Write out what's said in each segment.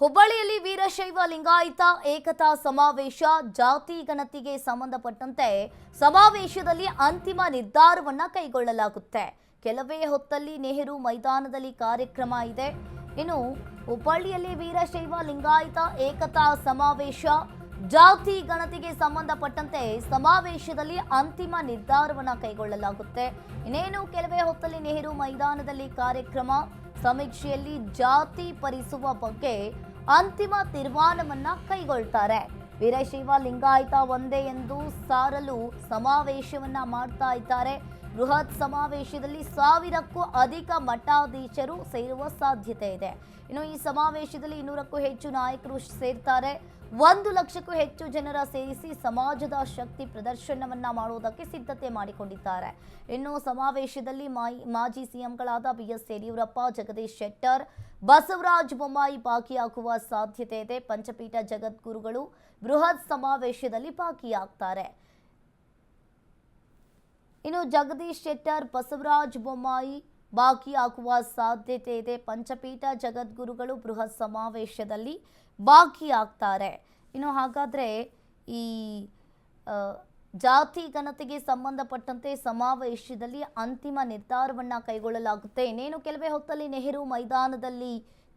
ಹುಬ್ಬಳ್ಳಿಯಲ್ಲಿ ವೀರಶೈವ ಲಿಂಗಾಯತ, ಏಕತಾ ಸಮಾವೇಶ, ಜಾತಿ ಗಣತಿಗೆ ಸಂಬಂಧಪಟ್ಟಂತೆ ಸಮಾವೇಶದಲ್ಲಿ ಅಂತಿಮ ನಿರ್ಧಾರವನ್ನು ಕೈಗೊಳ್ಳಲಾಗುತ್ತೆ. ಕೆಲವೇ ಹೊತ್ತಲ್ಲಿ ನೆಹರು ಮೈದಾನದಲ್ಲಿ ಕಾರ್ಯಕ್ರಮ ಇದೆ. ಇನ್ನು ಹುಬ್ಬಳ್ಳಿಯಲ್ಲಿ ವೀರಶೈವ ಲಿಂಗಾಯತ, ಏಕತಾ ಸಮಾವೇಶ, ಜಾತಿ ಗಣತಿಗೆ ಸಂಬಂಧಪಟ್ಟಂತೆ ಸಮಾವೇಶದಲ್ಲಿ ಅಂತಿಮ ನಿರ್ಧಾರವನ್ನು ಕೈಗೊಳ್ಳಲಾಗುತ್ತೆ. ಇನ್ನೇನು, ಕೆಲವೇ ಹೊತ್ತಲ್ಲಿ ನೆಹರು ಮೈದಾನದಲ್ಲಿ ಕಾರ್ಯಕ್ರಮ, ಸಮೀಕ್ಷೆಯಲ್ಲಿ ಜಾತಿ ಪರಿಸುವ ಬಗ್ಗೆ ಅಂತಿಮ ತೀರ್ಮಾನವನ್ನ ಕೈಗೊಳ್ತಾರೆ. ವೀರಶೈವ ಲಿಂಗಾಯತ ಒಂದೇ ಎಂದು ಸಾರಲು ಸಮಾವೇಶವನ್ನ ಮಾಡ್ತಾ ಇದ್ದಾರೆ. ಬೃಹತ್ ಸಮಾವೇಶದಲ್ಲಿ ಸಾವಿರಕ್ಕೂ ಅಧಿಕ ಮಠಾಧೀಶರು ಸೇರುವ ಸಾಧ್ಯತೆ ಇದೆ. ಇನ್ನು ಈ ಸಮಾವೇಶದಲ್ಲಿ ಇನ್ನೂರಕ್ಕೂ ಹೆಚ್ಚು ನಾಯಕರು ಸೇರ್ತಾರೆ. ಒಂದು ಲಕ್ಷಕ್ಕೂ ಹೆಚ್ಚು ಜನರ ಸೇರಿಸಿ ಸಮಾಜದ ಶಕ್ತಿ ಪ್ರದರ್ಶನವನ್ನ ಮಾಡುವುದಕ್ಕೆ ಸಿದ್ಧತೆ ಮಾಡಿಕೊಂಡಿದ್ದಾರೆ. ಇನ್ನು ಸಮಾವೇಶದಲ್ಲಿ ಮಾಜಿ ಸಿಎಂಗಳಾದ ಬಿ ಎಸ್ ಯಡಿಯೂರಪ್ಪ, ಜಗದೀಶ್ ಶೆಟ್ಟರ್, ಬಸವರಾಜ್ ಬೊಮ್ಮಾಯಿ ಭಾಗಿಯಾಗುವ ಸಾಧ್ಯತೆ ಇದೆ. ಪಂಚಪೀಠ ಜಗದ್ಗುರುಗಳು ಬೃಹತ್ ಸಮಾವೇಶದಲ್ಲಿ ಭಾಗಿಯಾಗ್ತಾರೆ ಇನ್ನು ಜಗದೀಶ್ ಶೆಟ್ಟರ್, ಬಸವರಾಜ್ ಬೊಮ್ಮಾಯಿ ಭಾಗಿಯಾಗುವ ಸಾಧ್ಯತೆ ಇದೆ. ಪಂಚಪೀಠ ಜಗದ್ಗುರುಗಳು ಬೃಹತ್ ಸಮಾವೇಶದಲ್ಲಿ ಬಾಕಿಯಾಗ್ತಾರೆ ಇನ್ನು ಹಾಗಾದರೆ ಈ ಜಾತಿ ಘನತೆಗೆ ಸಂಬಂಧಪಟ್ಟಂತೆ ಸಮಾವೇಶದಲ್ಲಿ ಅಂತಿಮ ನಿರ್ಧಾರವನ್ನು ಕೈಗೊಳ್ಳಲಾಗುತ್ತೆ. ಇನ್ನೇನು, ಕೆಲವೇ ಹೊತ್ತಲ್ಲಿ ನೆಹರು ಮೈದಾನದಲ್ಲಿ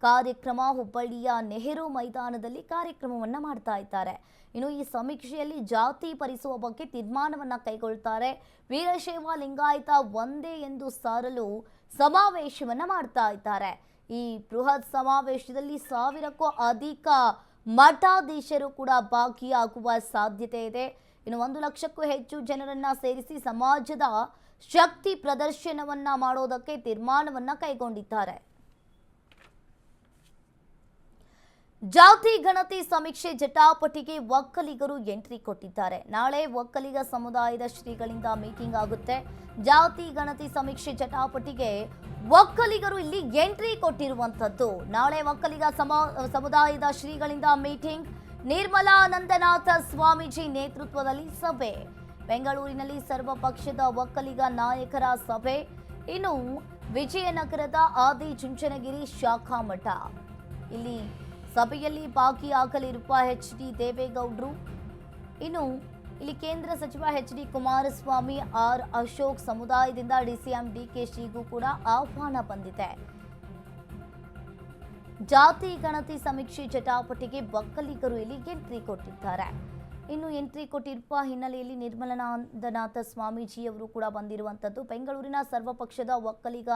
ಕಾರ್ಯಕ್ರಮ ಹುಬ್ಬಳ್ಳಿಯ ನೆಹರು ಮೈದಾನದಲ್ಲಿ ಕಾರ್ಯಕ್ರಮವನ್ನು ಮಾಡ್ತಾ ಇದ್ದಾರೆ. ಇನ್ನು ಈ ಸಮೀಕ್ಷೆಯಲ್ಲಿ ಜಾತಿ ಪರಿಸುವ ಬಗ್ಗೆ ತೀರ್ಮಾನವನ್ನು ಕೈಗೊಳ್ತಾರೆ. ವೀರಶೈವ ಲಿಂಗಾಯತ ಒಂದೇ ಎಂದು ಸಾರಲು ಸಮಾವೇಶವನ್ನು ಮಾಡ್ತಾ ಇದ್ದಾರೆ. ಈ ಬೃಹತ್ ಸಮಾವೇಶದಲ್ಲಿ ಸಾವಿರಕ್ಕೂ ಅಧಿಕ ಮಠಾಧೀಶರು ಕೂಡ ಭಾಗಿಯಾಗುವ ಸಾಧ್ಯತೆ ಇದೆ. ಇನ್ನು ಒಂದು ಲಕ್ಷಕ್ಕೂ ಹೆಚ್ಚು ಜನರನ್ನ ಸೇರಿಸಿ ಸಮಾಜದ ಶಕ್ತಿ ಪ್ರದರ್ಶನವನ್ನ ಮಾಡೋದಕ್ಕೆ ತೀರ್ಮಾನವನ್ನ ಕೈಗೊಂಡಿದ್ದಾರೆ. ಜಾತಿ ಗಣತಿ ಸಮೀಕ್ಷೆ ಜಟಾಪಟಿಗೆ ಒಕ್ಕಲಿಗರು ಎಂಟ್ರಿ ಕೊಟ್ಟಿದ್ದಾರೆ. ನಾಳೆ ಒಕ್ಕಲಿಗ ಸಮುದಾಯದ ಶ್ರೀಗಳಿಂದ ಮೀಟಿಂಗ್ ಆಗುತ್ತೆ. ಜಾತಿ ಗಣತಿ ಸಮೀಕ್ಷೆ ಜಟಾಪಟಿಗೆ ಒಕ್ಕಲಿಗರು ಇಲ್ಲಿ ಎಂಟ್ರಿ ಕೊಟ್ಟಿರುವಂಥದ್ದು. ನಾಳೆ ಒಕ್ಕಲಿಗ ಸಮ, ಸಮುದಾಯದ ಶ್ರೀಗಳಿಂದ ಮೀಟಿಂಗ್. ನಿರ್ಮಲಾನಂದನಾಥ ಸ್ವಾಮೀಜಿ ನೇತೃತ್ವದಲ್ಲಿ ಸಭೆ. ಬೆಂಗಳೂರಿನಲ್ಲಿ ಸರ್ವಪಕ್ಷದ ಒಕ್ಕಲಿಗ ನಾಯಕರ ಸಭೆ. ಇನ್ನು ವಿಜಯನಗರದ ಆದಿ ಚುಂಚನಗಿರಿ ಶಾಖಾ ಮಠ. ಇಲ್ಲಿ ಸಭೆಯಲ್ಲಿ ಭಾಗಿಯಾಗಲಿರುವ ಎಚ್ ಡಿ ದೇವೇಗೌಡರು. ಇನ್ನು ಇಲ್ಲಿ ಕೇಂದ್ರ ಸಚಿವ H D Kumaraswamy R Ashok ಸಮುದಾಯದಿಂದ ಡಿಸಿಎಂ ಡಿಕೆ ಶ್ರೀಗೂ ಕೂಡ ಆಹ್ವಾನ ಬಂದಿದೆ. ಜಾತಿ ಗಣತಿ ಸಮೀಕ್ಷೆ ಚಟಾಪಟಿಗೆ ಒಕ್ಕಲಿಗರು ಇಲ್ಲಿ ಎಂಟ್ರಿ ಕೊಟ್ಟಿದ್ದಾರೆ. ಇನ್ನು ಎಂಟ್ರಿ ಕೊಟ್ಟಿರುವ ಹಿನ್ನೆಲೆಯಲ್ಲಿ ನಿರ್ಮಲಾನಂದನಾಥ ಸ್ವಾಮೀಜಿಯವರು ಕೂಡ ಬಂದಿರುವಂಥದ್ದು. ಬೆಂಗಳೂರಿನ ಸರ್ವಪಕ್ಷದ ಒಕ್ಕಲಿಗ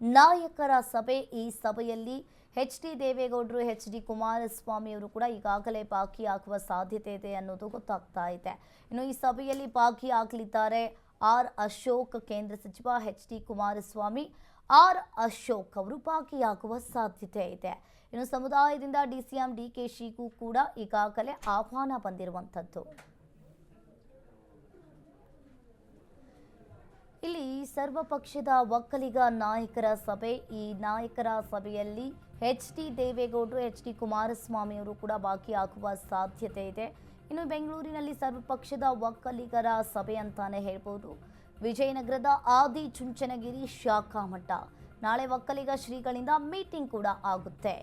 ನಾಯಕರ ಸಭೆ ಈ ಸಭೆಯಲ್ಲಿ ಎಚ್ ಡಿ ದೇವೇಗೌಡರು, ಎಚ್ ಡಿ ಕುಮಾರಸ್ವಾಮಿ ಅವರು ಕೂಡ ಈಗಾಗಲೇ ಭಾಗಿಯಾಗುವ ಸಾಧ್ಯತೆ ಇದೆ ಅನ್ನೋದು ಗೊತ್ತಾಗ್ತಾ ಇದೆ. ಇನ್ನು ಈ ಸಭೆಯಲ್ಲಿ ಭಾಗಿಯಾಗಲಿದ್ದಾರೆ ಆರ್ ಅಶೋಕ್, ಕೇಂದ್ರ ಸಚಿವ H D Kumaraswamy. R Ashok ಅವರು ಭಾಗಿಯಾಗುವ ಸಾಧ್ಯತೆ ಇದೆ. ಇನ್ನು ಸಮುದಾಯದಿಂದ ಡಿಸಿಎಂ ಡಿಕೆ ಶಿಗೂ ಕೂಡ ಈಗಾಗಲೇ ಆಹ್ವಾನ ಬಂದಿರುವಂಥದ್ದು. ಇಲ್ಲಿ ಸರ್ವಪಕ್ಷದ ಒಕ್ಕಲಿಗ ನಾಯಕರ ಸಭೆ. ಈ ನಾಯಕರ ಸಭೆಯಲ್ಲಿ ಎಚ್ ಡಿ ದೇವೇಗೌಡರು, ಎಚ್ ಡಿ ಕುಮಾರಸ್ವಾಮಿ ಅವರು ಕೂಡ ಭಾಗಿಯಾಗುವ ಸಾಧ್ಯತೆ ಇದೆ. ಇನ್ನು ಬೆಂಗಳೂರಿನಲ್ಲಿ ಸರ್ವಪಕ್ಷದ ಒಕ್ಕಲಿಗರ ಸಭೆ ಅಂತಾನೆ ಹೇಳ್ಬೋದು. ವಿಜಯನಗರದ ಆದಿ ಚುಂಚನಗಿರಿ ಶಾಖಾ ಮಠ. ನಾಳೆ ಒಕ್ಕಲಿಗ ಶ್ರೀಗಳಿಂದ ಮೀಟಿಂಗ್ ಕೂಡ ಆಗುತ್ತೆ.